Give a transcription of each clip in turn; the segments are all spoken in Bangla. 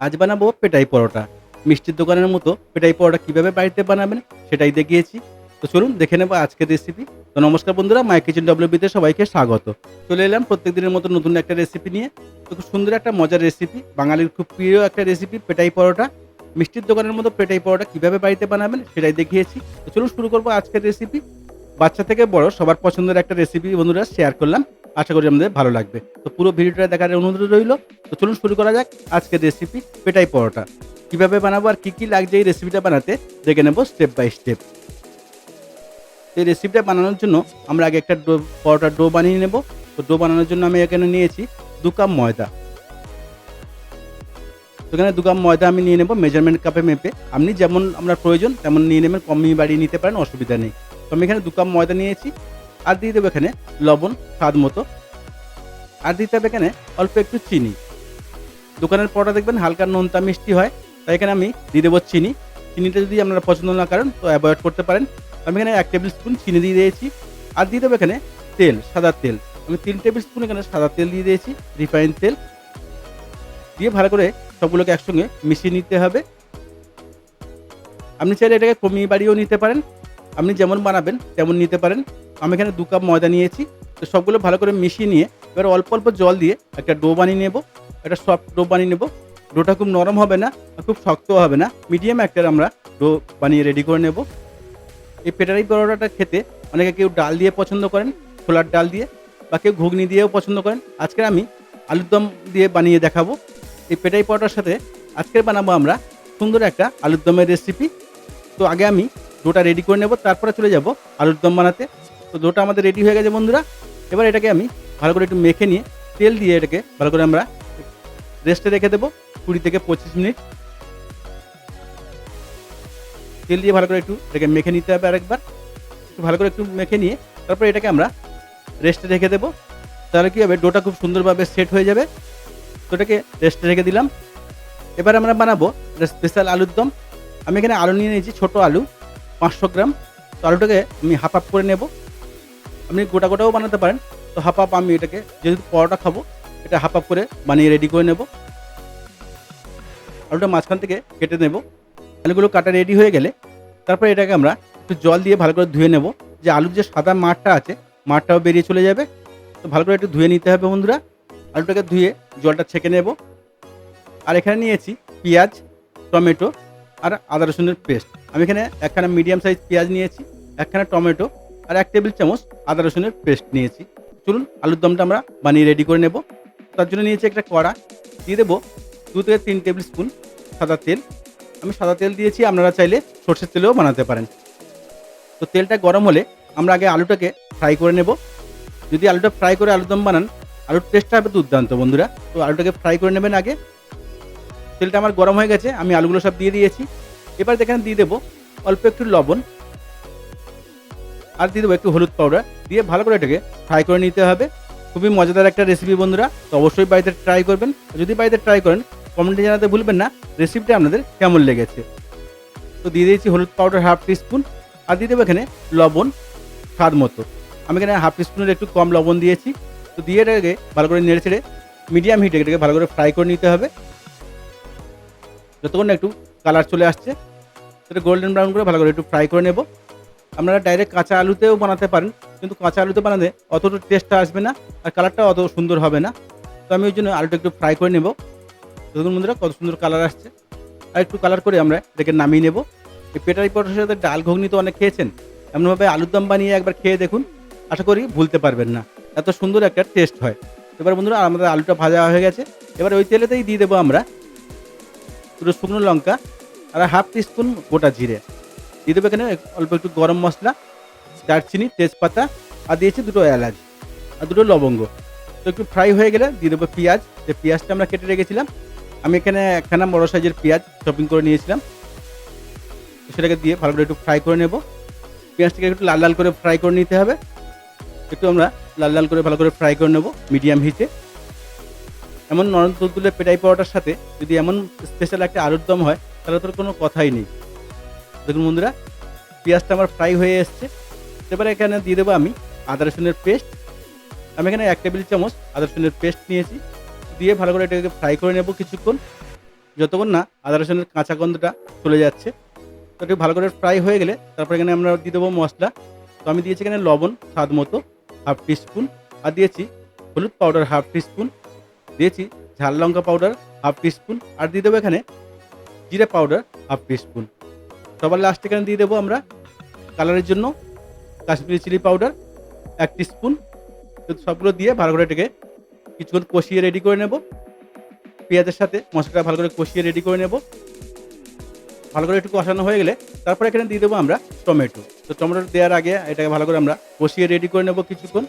আজ বানাবো পেটাই পরোটা। মিষ্টির দোকানের মতো পেটাই পরোটা কীভাবে বাড়িতে বানাবেন সেটাই দেখিয়েছি। তো চলুন দেখে নেব আজকের রেসিপি তো নমস্কার বন্ধুরা মাই কিচেন ডব্লিউবিতে সবাইকে স্বাগত। চলে এলাম প্রত্যেক দিনের মতো নতুন একটা রেসিপি নিয়ে। তো খুব সুন্দর একটা মজার রেসিপি বাঙালির খুব প্রিয় একটা রেসিপি পেটাই পরোটা। মিষ্টির দোকানের মতো পেটাই পরোটা কীভাবে বাড়িতে বানাবেন সেটাই দেখিয়েছি। তো চলুন শুরু করব আজকের রেসিপি বাচ্চা থেকে বড় সবার পছন্দের একটা রেসিপি বন্ধুরা শেয়ার করলাম। আশা করি আমাদের ভালো লাগবে। তো পুরো ভিডিওটা দেখার অনুরোধ রইল। তো চলুন শুরু করা যাক আজকের রেসিপি পেটাই পরোটা। কীভাবে বানাবো আর কী কী লাগছে এই রেসিপিটা বানাতে, দেখে নেব স্টেপ বাই স্টেপ এই রেসিপিটা বানানোর জন্য আমরা আগে একটা ডো, পরোটার ডো বানিয়ে নেব। তো ডো বানানোর জন্য আমি এখানে নিয়েছি দু কাপ ময়দা। তো এখানে দু কাপ ময়দা আমি নিয়ে নেব মেজারমেন্ট কাপে মেপে। আপনি যেমন আমরা প্রয়োজন তেমন নিয়ে নেবেন কমিয়ে বাড়িয়ে নিতে পারেন, অসুবিধা নেই। তো আমি এখানে দু কাপ ময়দা নিয়েছি। আর দিয়ে দেবো এখানে লবণ, স্বাদ মতো। আর দিতে হবে এখানে অল্প একটু চিনি। দোকানের পরোটা দেখবেন হালকা নোনতা মিষ্টি হয়, তাই এখানে আমি দিয়ে দেবো চিনি। চিনিটা যদি আপনারা পছন্দ না করেন, তো অ্যাভয়েড করতে পারেন। আমি এখানে এক টেবিল স্পুন চিনি দিয়ে দিয়েছি। আর দিয়ে দেবো এখানে তেল, সাদা তেল। আমি তিন টেবিল স্পুন এখানে সাদা তেল দিয়ে দিয়েছি রিফাইন তেল। দিয়ে ভালো করে সবগুলোকে একসঙ্গে মিশিয়ে নিতে হবে। আপনি চাইলে এটাকে কমিয়ে বাড়িয়েও নিতে পারেন। আপনি যেমন বানাবেন, তেমন নিতে পারেন। আমি এখানে দু কাপ ময়দা নিয়েছি, তো সবগুলো ভালো করে মিশিয়ে নিয়ে এবার অল্প অল্প জল দিয়ে একটা ডো বানিয়ে নেব, একটা সফট ডো বানিয়ে নেব। ডোটা খুব নরম হবে না খুব শক্ত হবে না, মিডিয়াম একটা আমরা ডো বানিয়ে রেডি করে নেব। এই পেটারি পরোটাটা খেতে অনেকে কেউ ডাল দিয়ে পছন্দ করেন, ছোলার ডাল দিয়ে, বা কেউ ঘুগনি দিয়েও পছন্দ করেন। আজকে আমি আলুর দম দিয়ে বানিয়ে দেখাবো। এই পেটাই পরোটার সাথে আজকে বানাবো আমরা সুন্দর একটা আলুর দমের রেসিপি তো আগে আমি ডোটা রেডি করে নেব, তারপরে চলে যাব আলুর দম বানাতে। তো ডোটা আমাদের রেডি হয়ে গেছে বন্ধুরা। এবার এটাকে আমি ভালো করে একটু মেখে নিয়ে তেল দিয়ে এটাকে ভালো করে আমরা রেস্টে রেখে দেবো কুড়ি থেকে পঁচিশ মিনিট। তেল দিয়ে ভালো করে একটু এটাকে মেখে নিতে হবে আরেকবার। একটু ভালো করে একটু মেখে নিয়ে তারপর এটাকে আমরা রেস্টে রেখে দেবো। তাহলে কী হবে? ডোটা খুব সুন্দরভাবে সেট হয়ে যাবে। তো এটাকে রেস্টে রেখে দিলাম। এবার আমরা বানাবো স্পেশাল আলুর দম। আমি এখানে আলু নিয়ে নিয়েছি, ছোটো আলু, পাঁচশো গ্রাম। তো আলুটাকে আমি হাফ হাফ করে নেব। আপনি গোটা গোটাও বানাতে পারেন। তো হাফ হাফ আমি এটাকে যেহেতু পরোটা খাব, এটা হাফ হাফ করে বানিয়ে রেডি করে নেব। আলুটা মাঝখান থেকে কেটে নেব। আলুগুলো কাটা রেডি হয়ে গেলে তারপরে এটাকে আমরা একটু জল দিয়ে ভালো করে ধুয়ে নেব। যে আলুর যে সাদা মাঠটা আছে, মাঠটাও বেরিয়ে চলে যাবে। তো ভালো করে একটু ধুয়ে নিতে হবে বন্ধুরা। আলুটাকে ধুয়ে জলটা ছেঁকে নেব। আর এখানে নিয়েছি পেঁয়াজ, টমেটো আর আদা রসুনের পেস্ট। আমি এখানে একখানা মিডিয়াম সাইজ পেঁয়াজ নিয়েছি, একখানা টমেটো আর এক টেবিল চামচ আদা রসুনের পেস্ট নিয়েছি। চলুন, আলুর দমটা আমরা বানিয়ে রেডি করে নেব। তার জন্য নিয়েছি একটা কড়া। দিয়ে দেবো দু থেকে তিন টেবিল স্পুন সাদা তেল। আমি সাদা তেল দিয়েছি, আপনারা চাইলে সর্ষের তেলেও বানাতে পারেন। তো তেলটা গরম হলে আমরা আগে আলুটাকে ফ্রাই করে নেব। যদি আলুটা ফ্রাই করে আলুদম বানান, আলুর টেস্টটা হবে দুর্দান্ত বন্ধুরা। তো আলুটাকে ফ্রাই করে নেবেন আগে। তেলটা আমার গরম হয়ে গেছে, আমি আলুগুলো সব দিয়ে দিয়েছি। এবার দেখেন দিয়ে দেবো অল্প একটু লবণ। আর দিয়ে দেবো একটু হলুদ পাউডার দিয়ে ভালো করে এটাকে ফ্রাই করে নিতে হবে। খুবই মজাদার একটা রেসিপি বন্ধুরা, তো অবশ্যই বাড়িতে ট্রাই করবেন। যদি বাড়িতে ট্রাই করেন কমেন্টে জানাতে ভুলবেন না রেসিপিটা আপনাদের কেমন লেগেছে? তো দিয়ে দিয়েছি হলুদ পাউডার হাফ টিস্পুন আর দিয়ে দেবো এখানে লবণ স্বাদ মতো। আমি এখানে হাফ টিস্পুনের একটু কম লবণ দিয়েছি। তো দিয়ে এটাকে ভালো করে নেড়ে ছেড়ে মিডিয়াম হিটে এটাকে ভালো করে ফ্রাই করে নিতে হবে। যতক্ষণ একটু কালার চলে আসছে, সেটা গোল্ডেন ব্রাউন করে ভালো করে একটু ফ্রাই করে নেব। আপনারা ডাইরেক্ট কাঁচা আলুতেও বানাতে পারেন, কিন্তু কাঁচা আলুতে বানাতে অতটা টেস্টটা আসবে না আর কালারটা অত সুন্দর হবে না। তো আমি ওই জন্য আলুটা একটু ফ্রাই করে নেব। দেখুন বন্ধুরা, কত সুন্দর কালার আসছে। আর একটু কালার করে আমরা এটাকে নামিয়ে নেব। এই পেটারি পটার সাথে ডাল ঘুগনি তো অনেক খেয়েছেন, এমনভাবে আলুর দম বানিয়ে একবার খেয়ে দেখুন। আশা করি ভুলতে পারবেন না। এত সুন্দর একটা টেস্ট হয়। এবার বন্ধুরা, আমাদের আলুটা ভাজা হয়ে গেছে। এবার ওই তেলেতেই দিয়ে দেবো আমরা দুটো শুকনো লঙ্কা আর হাফ টিস্পুন গোটা জিরে। দিয়ে দেবো এখানে অল্প একটু গরম মশলা, দারচিনি, তেজপাতা, আর দিয়েছি দুটো এলাচ আর দুটো লবঙ্গ। তো একটু ফ্রাই হয়ে গেলে দিয়ে দেবো পেঁয়াজ। যে পেঁয়াজটা আমরা কেটে রেখেছিলাম, আমি এখানে একখানা বড় সাইজের পেঁয়াজ শপিং করে নিয়েছিলাম। সেটাকে দিয়ে ভালো করে একটু ফ্রাই করে নেব। পেঁয়াজটাকে একটু লাল লাল করে ফ্রাই করে নিতে হবে। একটু আমরা লাল লাল করে ভালো করে ফ্রাই করে নেব মিডিয়াম হিটে এমন নরম তুলতুলে পেটাই পাওয়াটার সাথে যদি এমন স্পেশাল একটা আলুর দম হয়, তাহলে তোর কোনো কথাই নেই। দেখুন বন্ধুরা, পেঁয়াজটা আমার ফ্রাই হয়ে এসছে। এবারে এখানে দিয়ে দেবো আমি আদা রসুনের পেস্ট। আমি এখানে এক টেবিল চামচ আদা রসুনের পেস্ট নিয়েছি। দিয়ে ভালো করে এটাকে ফ্রাই করে নেব কিছুক্ষণ। যতক্ষণ না আদা রসুনের কাঁচা গন্ধটা চলে যাচ্ছে। তো একটু ভালো করে ফ্রাই হয়ে গেলে তারপর এখানে আমরা দিয়ে দেবো মশলা। তো আমি দিয়েছি এখানে লবণ স্বাদ মতো হাফ টিস্পুন। আর দিয়েছি হলুদ পাউডার হাফ টিস্পুন। দিয়েছি ঝাল লঙ্কা পাউডার হাফ টিস্পুন। আর দিয়ে দেবো এখানে জিরে পাউডার হাফ টিস্পুন। সবার লাস্ট এখানে দিয়ে দেবো আমরা কালারের জন্য কাশ্মীরি চিলি পাউডার এক টিস্পুন তো সবগুলো দিয়ে ভালো করে এটাকে কিছুক্ষণ কষিয়ে রেডি করে নেব। পেঁয়াজের সাথে মশলাটা ভালো করে কষিয়ে রেডি করে নেব। ভালো করে একটু কষানো হয়ে গেলে তারপর এখানে দিয়ে দেবো আমরা টমেটো। তো টমেটো দেওয়ার আগে এটাকে ভালো করে আমরা কষিয়ে রেডি করে নেব কিছুক্ষণ।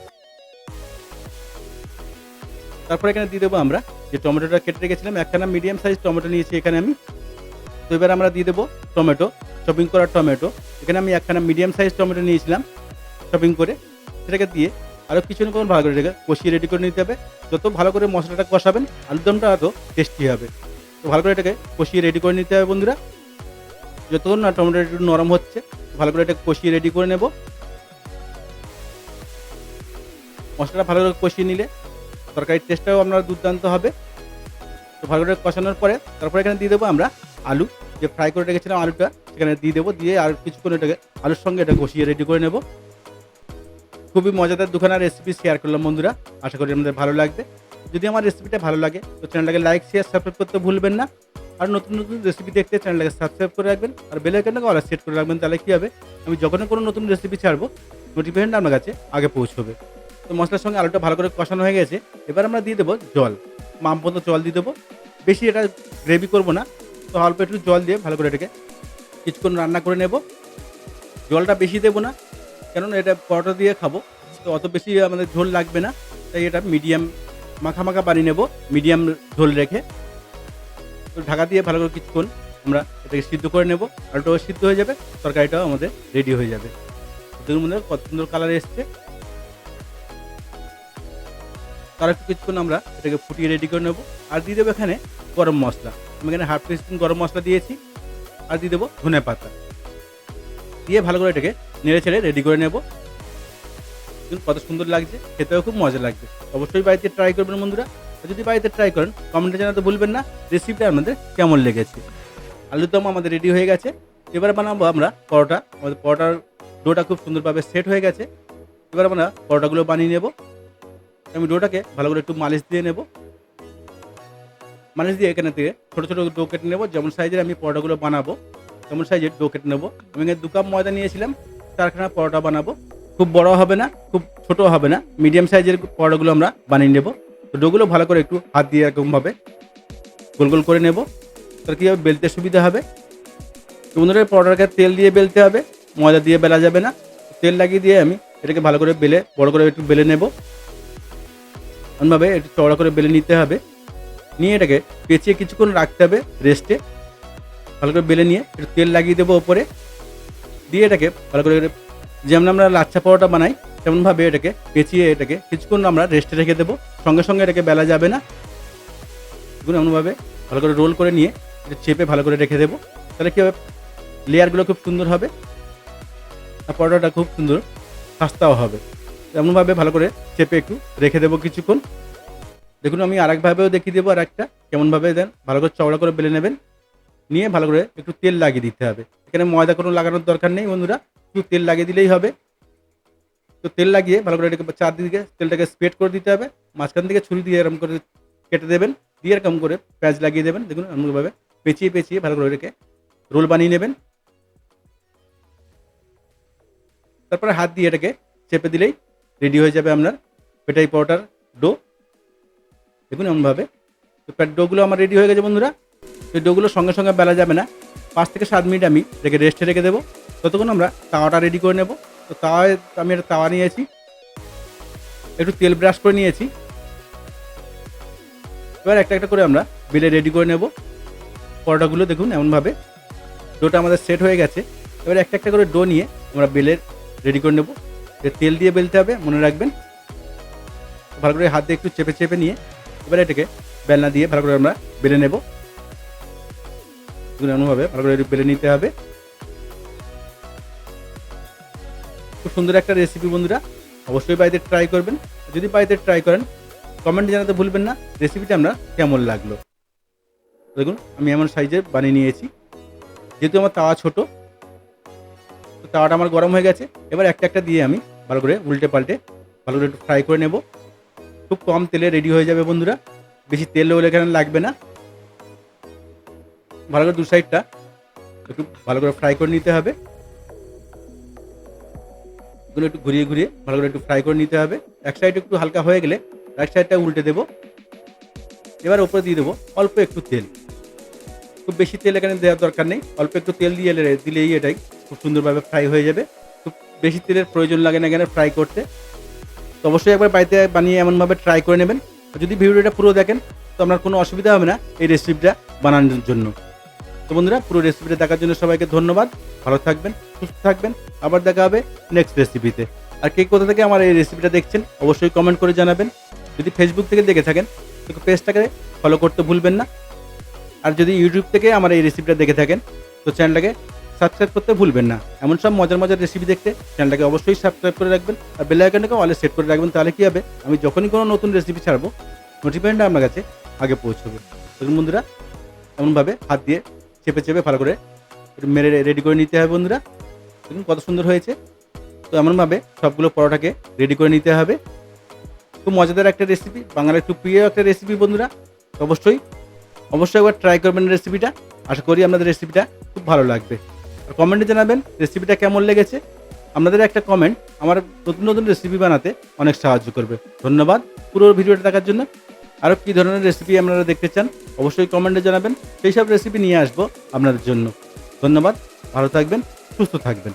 তারপর এখানে দিয়ে দেবো আমরা যে টমেটোটা কেটে রেখেছিলাম, একখানা মিডিয়াম সাইজ টমেটো নিয়েছি এখানে আমি। তো এবার আমরা দিয়ে দেবো টমেটো। শপিং করা টমেটো। এখানে আমি একখানা মিডিয়াম সাইজ টমেটো নিয়েছিলাম শপিং করে। সেটাকে দিয়ে আরও কিছুক্ষণ ভালো করে রেখে কষিয়ে রেডি করে নিতে হবে। যত ভালো করে মশলাটা কষাবেন আলুদমটা আরও টেস্টি হবে। তো ভালো করে এটাকে কষিয়ে রেডি করে নিতে হবে বন্ধুরা। যতক্ষণ না টমেটো একটু নরম হচ্ছে, ভালো করে এটাকে কষিয়ে রেডি করে নেব। মশলাটা ভালো করে কষিয়ে নিলে তরকারির টেস্টটাও আপনার দুর্দান্ত হবে। তো ভালো করে কষানোর পরে তারপরে এখানে দিয়ে দেবো আমরা আলু। যে ফ্রাই করে রেখেছিলাম আলুটা, সেখানে দিয়ে দেবো, দিয়ে আর কিছুক্ষণ এটাকে, আলুর সঙ্গে এটা কষিয়ে রেডি করে নেব। খুবই মজাদার দুখানা রেসিপি শেয়ার করলাম বন্ধুরা, আশা করি আমাদের ভালো লাগবে। যদি আমার রেসিপিটা ভালো লাগে, তো চ্যানেলটাকে লাইক শেয়ার সাবস্ক্রাইব করতে ভুলবেন না। আর নতুন নতুন রেসিপি দেখতে চ্যানেলটাকে সাবস্ক্রাইব করে রাখবেন, আর বেল আইকনটাকে অল সেট করে রাখবেন, তাহলে কী হবে? আমি যখনই কোনো নতুন রেসিপি ছাড়বো নোটিফিকেশনটা আপনার কাছে আগে পৌঁছবে। তো মশলার সঙ্গে আলুটা ভালো করে কষানো হয়ে গেছে, এবার আমরা দিয়ে দেবো জল। মাম জল দিয়ে দেবো। বেশি এটা গ্রেভি করব না তো অল্প একটু জল দিয়ে ভালো করে এটাকে কিছুক্ষণ রান্না করে নেব। জলটা বেশি দেবো না, কেননা এটা পরোটা দিয়ে খাব। তো অত বেশি আমাদের ঝোল লাগবে না, তাই এটা মিডিয়াম মাখা মাখা বানিয়ে নেব, মিডিয়াম ঝোল রেখে। তো ঢাকা দিয়ে ভালো করে কিছুক্ষণ আমরা এটাকে সিদ্ধ করে নেব। আলুটাও সিদ্ধ হয়ে যাবে, তরকারিটাও আমাদের রেডি হয়ে যাবে। দুটোর মধ্যে কত সুন্দর কালার এসছে। তার একটু কিছুক্ষণ আমরা এটাকে ফুটিয়ে রেডি করে নেব। আর দিয়ে দেবো এখানে গরম মশলা। আমি এখানে হাফ টিস্পুন গরম মশলা দিয়েছি, আর দিয়ে দেবো ধনে পাতা। দিয়ে ভালো করে এটাকে নেড়ে ছেড়ে রেডি করে নেব। কত সুন্দর লাগছে, খেতেও খুব মজা লাগবে। অবশ্যই বাড়িতে ট্রাই করবেন বন্ধুরা। আর যদি বাড়িতে ট্রাই করেন কমেন্টে জানাতে ভুলবেন না রেসিপিটা আপনাদের কেমন লেগেছে। আলুর দম আমাদের রেডি হয়ে গেছে। এবার বানাবো আমরা পরোটা। আমাদের পরোটার ডোটা খুব সুন্দরভাবে সেট হয়ে গেছে। এবার আমরা পরোটাগুলো বানিয়ে নেব। আমি ডোটাকে ভালো করে একটু মালিশ দিয়ে নেব। মালিশ দিয়ে এখানে থেকে ছোটো ছোটো ডো কেটে নেব, যেমন সাইজের আমি পরোটাগুলো বানাবো, তেমন সাইজের ডো কেটে নেব। আমি এখানে দু কাপ ময়দা নিয়েছিলাম, চারখানা পরোটা বানাবো। খুব বড় হবে না, খুব ছোট হবে না, মিডিয়াম সাইজের পরোটাগুলো আমরা বানিয়ে নেব। তো ডোগুলো ভালো করে একটু হাত দিয়ে এরকমভাবে গোল গোল করে নেব, তাহলে কী হবে, বেলতে সুবিধা হবে। বন্ধুরা পরোটাকে তেল দিয়ে বেলতে হবে, ময়দা দিয়ে বেলা যাবে না। তেল লাগিয়ে দিয়ে আমি এটাকে ভালো করে বেলে, বড় করে একটু বেলে নেব। এমনভাবে একটু চওড়া করে বেলে নিতে হবে। নিয়ে এটাকে পেঁচিয়ে কিছুক্ষণ রাখতে হবে রেস্টে ভালো করে বেলে নিয়ে একটু তেল লাগিয়ে দেবো ওপরে। দিয়ে এটাকে ভালো করে যেমন আমরা লাচ্ছা পরোটা বানাই, তেমনভাবে এটাকে পেঁচিয়ে এটাকে কিছুক্ষণ আমরা রেস্টে রেখে দেবো। সঙ্গে সঙ্গে এটাকে বেলা যাবে না। এমনভাবে ভালো করে রোল করে নিয়ে এটা চেপে ভালো করে রেখে দেবো। তাহলে কী হবে? লেয়ারগুলো খুব সুন্দর হবে। আর পরোটাটা খুব সুন্দর, খাস্তাও হবে। এমনভাবে ভালো করে চেপে একটু রেখে দেবো কিছুক্ষণ। দেখুন, আমি আরেকভাবেও দেখিয়ে দেবো আর একটা কেমনভাবে দেন? ভালো করে চওড়া করে বেলে নেবেন। নিয়ে ভালো করে একটু তেল লাগিয়ে দিতে হবে। এখানে ময়দা কোনো লাগানোর দরকার নেই বন্ধুরা। একটু তেল লাগিয়ে দিলেই হবে। তো তেল লাগিয়ে ভালো করে এটাকে চারদিকে তেলটাকে স্প্রেড করে দিতে হবে। মাঝখান থেকে ছুরি দিয়ে এরকম করে কেটে দেবেন। দিয়ে এরকম করে পেঁয়াজ লাগিয়ে দেবেন। দেখুন এমনভাবে পেঁচিয়ে পেঁচিয়ে ভালো করে রেখে রোল বানিয়ে নেবেন। তারপরে হাত দিয়ে এটাকে চেপে দিলেই রেডি হয়ে যাবে আপনার পেটাই পরোটার ডো। দেখুন এমনভাবে। তো ডোগুলো আমার রেডি হয়ে গেছে বন্ধুরা। এই ডোগুলো সঙ্গে সঙ্গে বেলা যাবে না। পাঁচ থেকে সাত মিনিট আমি রেখে রেস্টে রেখে দেবো। ততক্ষণ আমরা তাওয়াটা রেডি করে নেব। তো তাওয়ায় আমি একটা তাওয়া নিয়েছি। একটু তেল ব্রাশ করে নিয়েছি। এবার একটা একটা করে আমরা বেলে রেডি করে নেব। পরোটাগুলো দেখুন এমনভাবে। ডোটা আমাদের সেট হয়ে গেছে। এবার একটা একটা করে ডো নিয়ে আমরা বেলে রেডি করে নেব। তেল দিয়ে বেলতে হবে, মনে রাখবেন। ভালো করে হাত দিয়ে একটু চেপে চেপে নিয়ে এবার এটাকে বেলনা দিয়ে ভালো করে আমরা বেলে নেব। এমনভাবে ভালো করে বেলে নিতে হবে। খুব সুন্দর একটা রেসিপি বন্ধুরা, অবশ্যই বাড়িতে ট্রাই করবেন। যদি বাড়িতে ট্রাই করেন কমেন্ট জানাতে ভুলবেন না রেসিপিটা আমরা কেমন লাগল। দেখুন, আমি এমন সাইজে বানিয়ে নিয়েছি। যেহেতু আমার তাওয়া ছোট তাওয়াটা আমার গরম হয়ে গেছে। এবার একটা একটা দিয়ে আমি ভালো করে উল্টে পাল্টে ভালো করে একটু ফ্রাই করে নেব। খুব কম তেলে রেডি হয়ে যাবে বন্ধুরা। বেশি তেল হলে এখানে লাগবে না। ভালো করে দু সাইডটা একটু ভালো করে ফ্রাই করে নিতে হবে। একটু ঘুরিয়ে ঘুরিয়ে ভালো করে একটু ফ্রাই করে নিতে হবে। এক সাইড একটু হালকা হয়ে গেলে এক সাইডটা উল্টে দেবো। এবার ওপরে দিয়ে দেবো অল্প একটু তেল। খুব বেশি তেল এখানে দেওয়ার দরকার নেই। অল্প একটু তেল দিয়ে দিলেই এটাই খুব সুন্দরভাবে ফ্রাই হয়ে যাবে। খুব বেশি তেলের প্রয়োজন লাগে না এখানে ফ্রাই করতে। তো অবশ্যই একবার বাড়িতে বানিয়ে এমনভাবে ট্রাই করে নেবেন। যদি ভিডিওটা পুরো দেখেন, তো আপনার কোনো অসুবিধা হবে না এই রেসিপিটা বানানোর জন্য। তো বন্ধুরা, পুরো রেসিপিটা দেখার জন্য সবাইকে ধন্যবাদ। ভালো থাকবেন, সুস্থ থাকবেন। আবার দেখা হবে নেক্সট রেসিপিতে আর কে কোথা থেকে আমার এই রেসিপিটা দেখছেন, অবশ্যই কমেন্ট করে জানাবেন। যদি ফেসবুক থেকে দেখে থাকেন, তো পেজটাকে ফলো করতে ভুলবেন না। আর যদি ইউটিউব থেকে আমার এই রেসিপিটা দেখে থাকেন, তো চ্যানেলটাকে সাবস্ক্রাইব করতে ভুলবেন না। এমন সব মজার মজার রেসিপি দেখতে চ্যানেলটাকে অবশ্যই সাবস্ক্রাইব করে রাখবেন আর বেল আইকনটাকে অলে সেট করে রাখবেন, তাহলে কি হবে? আমি যখনই কোনো নতুন রেসিপি ছাড়বো নোটিফিকেশনটা আপনার কাছে আগে পৌঁছবে। দেখুন বন্ধুরা, এমনভাবে হাত দিয়ে চেপে চেপে ভালো করে একটু মেরে রেডি করে নিতে হবে বন্ধুরা। দেখুন কত সুন্দর হয়েছে। তো এমনভাবে সবগুলো পরোটাকে রেডি করে নিতে হবে। খুব মজাদার একটা রেসিপি বাঙালির খুব প্রিয় একটা রেসিপি বন্ধুরা। অবশ্যই অবশ্যই একবার ট্রাই করবেন রেসিপিটা আশা করি আপনাদের রেসিপিটা খুব ভালো লাগবে। কমেন্টে জানাবেন রেসিপিটা কেমন লেগেছে। আপনাদের একটা কমেন্ট আমার নতুন নতুন রেসিপি বানাতে অনেক সাহায্য করবে। ধন্যবাদ পুরো ভিডিওটা দেখার জন্য। আরও কী ধরনের রেসিপি আপনারা দেখতে চান, অবশ্যই কমেন্টে জানাবেন। সেই সব রেসিপি নিয়ে আসব আপনাদের জন্য। ধন্যবাদ, ভালো থাকবেন, সুস্থ থাকবেন।